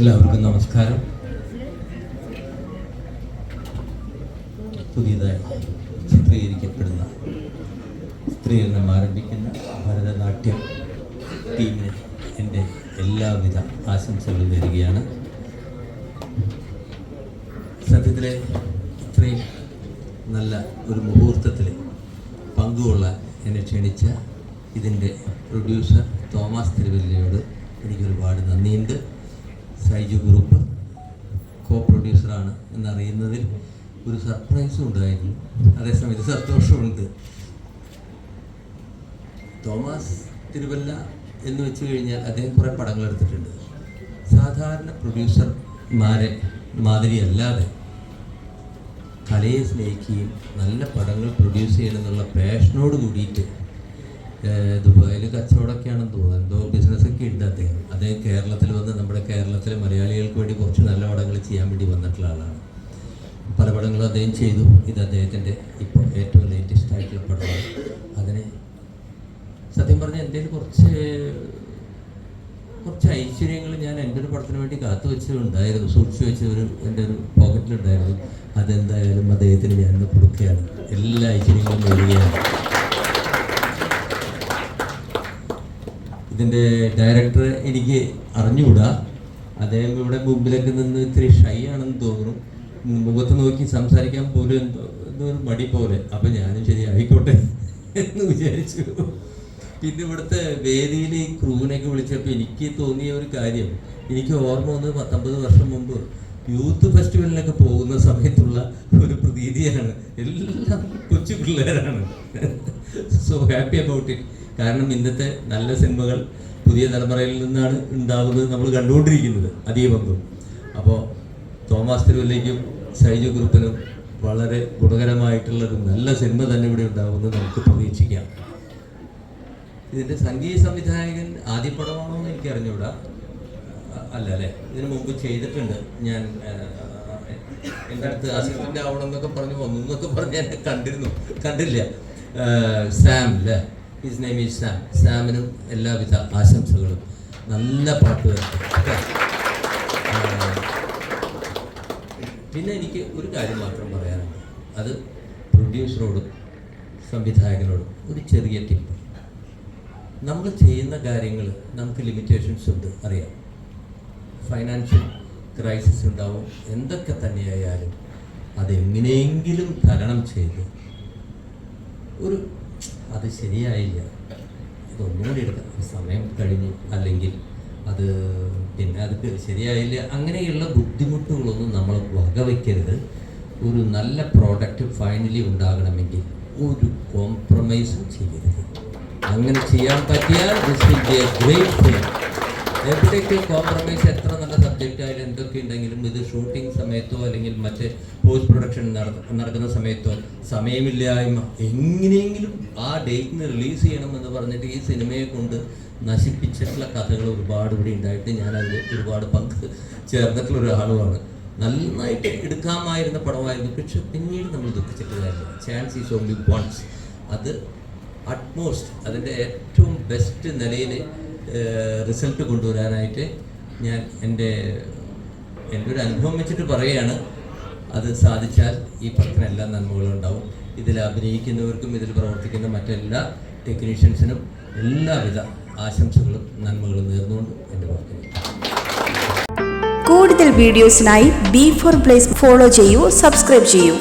എല്ലാവർക്കും നമസ്കാരം. പുതിയതായി ചിത്രീകരിക്കപ്പെടുന്ന ചിത്രീകരണം ആരംഭിക്കുന്ന ഭരതനാട്യം ടീമിന് എന്റെ എല്ലാവിധ ആശംസകളും നേരുകയാണ്. സത്യത്തിലെ ഇത്രയും നല്ല ഒരു മുഹൂർത്തത്തിൽ പങ്കുകൊള്ള എന്നെ ക്ഷണിച്ച ഇതിന്റെ പ്രൊഡ്യൂസർ തോമസ് തിരുവല്ലയോട് എനിക്ക് ഒരുപാട് നന്ദിയുണ്ട്. സൈജു ഗ്രൂപ്പ് കോ പ്രൊഡ്യൂസറാണ് എന്നറിയുന്നതിൽ ഒരു സർപ്രൈസും ഉണ്ടായിരുന്നു. അതേസമയത്ത് സന്തോഷമുണ്ട്. തോമസ് തിരുവല്ല എന്ന് വെച്ച് കഴിഞ്ഞാൽ അദ്ദേഹം കുറേ പടങ്ങൾ എടുത്തിട്ടുണ്ട്. സാധാരണ പ്രൊഡ്യൂസർമാരെ മാതിരി അല്ലാതെ കലയെ സ്നേഹിക്കുകയും നല്ല പടങ്ങൾ പ്രൊഡ്യൂസ് ചെയ്യണമെന്നുള്ള പാഷനോട് കൂടിയിട്ട് ദുബായിൽ കച്ചവടമൊക്കെയാണെന്ന് തോന്നുന്നു. എന്തോ ബിസിനസ്സൊക്കെ ഉണ്ട് അദ്ദേഹം. അദ്ദേഹം കേരളത്തിൽ വന്ന് നമ്മുടെ കേരളത്തിലെ മലയാളികൾക്ക് വേണ്ടി കുറച്ച് നല്ല പടങ്ങൾ ചെയ്യാൻ വേണ്ടി വന്നിട്ടുള്ള ആളാണ്. പല പടങ്ങളും അദ്ദേഹം ചെയ്തു. ഇത് അദ്ദേഹത്തിന്റെ ഇപ്പോൾ ഏറ്റവും ലേറ്റസ്റ്റ് ആയിട്ടുള്ള പടമാണ്. അതിന് സത്യം പറഞ്ഞാൽ എന്റെ കുറച്ച് കുറച്ച് ഐശ്വര്യങ്ങൾ ഞാൻ എന്റെ ഒരു പടത്തിന് വേണ്ടി കാത്തു വെച്ചതുണ്ടായിരുന്നു സൂക്ഷിച്ചു വെച്ച ഒരു എന്റെ ഒരു പോക്കറ്റിലുണ്ടായിരുന്നു അതെന്തായാലും അദ്ദേഹത്തിന് ഞാൻ കൊടുക്കുകയാണ്. എല്ലാ ഐശ്വര്യങ്ങളും നേടുകയാണ്. ഇതിന്റെ ഡയറക്ടർ എനിക്ക് അറിഞ്ഞുകൂടാ. അദ്ദേഹം ഇവിടെ മുമ്പിലൊക്കെ നിന്ന് ഇത്തിരി ഷൈ ആണെന്ന് തോന്നുന്നു. മുഖത്ത് നോക്കി സംസാരിക്കാൻ പോലും എന്തോ എന്തോ ഒരു മടി പോലെ. അപ്പം ഞാനും ശരി ആയിക്കോട്ടെ എന്ന് വിചാരിച്ചു. പിന്നെ ഇവിടുത്തെ വേദിയിൽ ഈ ക്രൂവിനെയൊക്കെ വിളിച്ചപ്പോൾ എനിക്ക് തോന്നിയ ഒരു കാര്യം. എനിക്ക് ഓർമ്മ വന്നത് പത്തൊമ്പത് വർഷം മുമ്പ് യൂത്ത് ഫെസ്റ്റിവലിനൊക്കെ പോകുന്ന സമയത്തുള്ള ഒരു പ്രതീതിയാണ്. എല്ലാം കൊച്ചു പിള്ളേരാണ്. സോ ഹാപ്പി അബൌട്ട് ഇറ്റ് കാരണം ഇന്നത്തെ നല്ല സിനിമകൾ പുതിയ തലമുറയിൽ നിന്നാണ് ഉണ്ടാകുന്നത് നമ്മൾ കണ്ടുകൊണ്ടിരിക്കുന്നത്. അധികമൊന്നും അപ്പോൾ തോമസ് തിരുവല്ലേക്കും സൈജു ഗ്രൂപ്പിനും വളരെ ഗുണകരമായിട്ടുള്ളൊരു നല്ല സിനിമ തന്നെ ഇവിടെ ഉണ്ടാകുമെന്ന് നമുക്ക് പ്രതീക്ഷിക്കാം. ഇതിന്റെ സംഗീത സംവിധായകൻ ആദ്യ പടമാണോ എന്ന് എനിക്ക് അല്ല അല്ലേ? ഇതിനു മുമ്പ് ചെയ്തിട്ടുണ്ട്. ഞാൻ എന്റെ അടുത്ത് അസിസ്റ്റന്റ് ആവണം എന്നൊക്കെ പറഞ്ഞു വന്നു എന്നൊക്കെ പറഞ്ഞ് എന്നെ കണ്ടിരുന്നു. കണ്ടില്ല. സാം അല്ലേ? ഹിസ് നെയിം ഈസ് സാം സാമിനും എല്ലാവിധ ആശംസകളും. നല്ല പാട്ട് പിന്നെ എനിക്ക് ഒരു കാര്യം മാത്രം പറയാനുണ്ട്. അത് പ്രൊഡ്യൂസറോടും സംവിധായകനോടും ഒരു ചെറിയ ടിപ്പ് നമ്മൾ ചെയ്യുന്ന കാര്യങ്ങൾ നമുക്ക് ലിമിറ്റേഷൻസ് ഉണ്ട് അറിയാം. ഫൈനാൻഷ്യൽ ക്രൈസിസ് ഉണ്ടാവും. എന്തൊക്കെ തന്നെയായാലും അതെങ്ങനെയെങ്കിലും തരണം ചെയ്ത് ഒരു അത് ശരിയായില്ല. ഇതൊന്നുകൂടി എടുക്കാം. സമയം കഴിഞ്ഞു. അല്ലെങ്കിൽ അത് പിന്നെ അത് ശരിയായില്ല. അങ്ങനെയുള്ള ബുദ്ധിമുട്ടുകളൊന്നും നമ്മൾ വകവയ്ക്കരുത് ഒരു നല്ല പ്രോഡക്റ്റ് ഫൈനലി ഉണ്ടാകണമെങ്കിൽ ഒരു കോംപ്രമൈസും ചെയ്യരുത്. അങ്ങനെ ചെയ്യാൻ പറ്റിയാൽ ദിസ് എ ഗ്രേറ്റ് എവിടെയൊക്കെ കോംപ്രമൈസ് എത്ര നല്ല സബ്ജക്റ്റ് ആയാലും എന്തൊക്കെ ഉണ്ടെങ്കിലും ഇത് ഷൂട്ടിംഗ് സമയത്തോ അല്ലെങ്കിൽ മറ്റ് പോസ്റ്റ് പ്രൊഡക്ഷൻ നടക്കുന്ന സമയത്തോ സമയമില്ലായ്മ. എങ്ങനെയെങ്കിലും ആ ഡേറ്റിന് റിലീസ് ചെയ്യണം എന്ന് പറഞ്ഞിട്ട് ഈ സിനിമയെ കൊണ്ട് നശിപ്പിച്ചിട്ടുള്ള കഥകൾ ഒരുപാട് ഇവിടെ ഉണ്ടായിട്ട് ഞാൻ അതിൽ ഒരുപാട് പങ്ക് ചേർന്നിട്ടുള്ള ഒരാളുമാണ്. നന്നായിട്ട് എടുക്കാമായിരുന്ന പടമായിരുന്നു. പക്ഷെ പിന്നീട് നമ്മൾ ദുഃഖിച്ചിട്ട് ചാൻസ് ഈസ് ഓൺലി വൺസ് അത് അറ്റ്മോസ്റ്റ് അതിന്റെ ഏറ്റവും ബെസ്റ്റ് നിലയിൽ റിസൾട്ട് കൊണ്ടുവരാനായിട്ട് ഞാൻ എന്റെ എന്റെ ഒരു അനുഭവം വെച്ചിട്ട് പറയുകയാണ്. അത് സാധിച്ചാൽ ഈ പടത്തിന് എല്ലാ നന്മകളും ഉണ്ടാവും. ഇതിൽ അഭിനയിക്കുന്നവർക്കും ഇതിൽ പ്രവർത്തിക്കുന്ന മറ്റെല്ലാ ടെക്നീഷ്യൻസിനും എല്ലാവിധ ആശംസകളും നന്മകളും നേർന്നുകൊണ്ട് എന്റെ വാക്കുകൾ കൂടുതൽ വീഡിയോസിനായി ബി ഫോർ പ്ലേസ് ഫോളോ ചെയ്യൂ സബ്സ്ക്രൈബ് ചെയ്യൂ.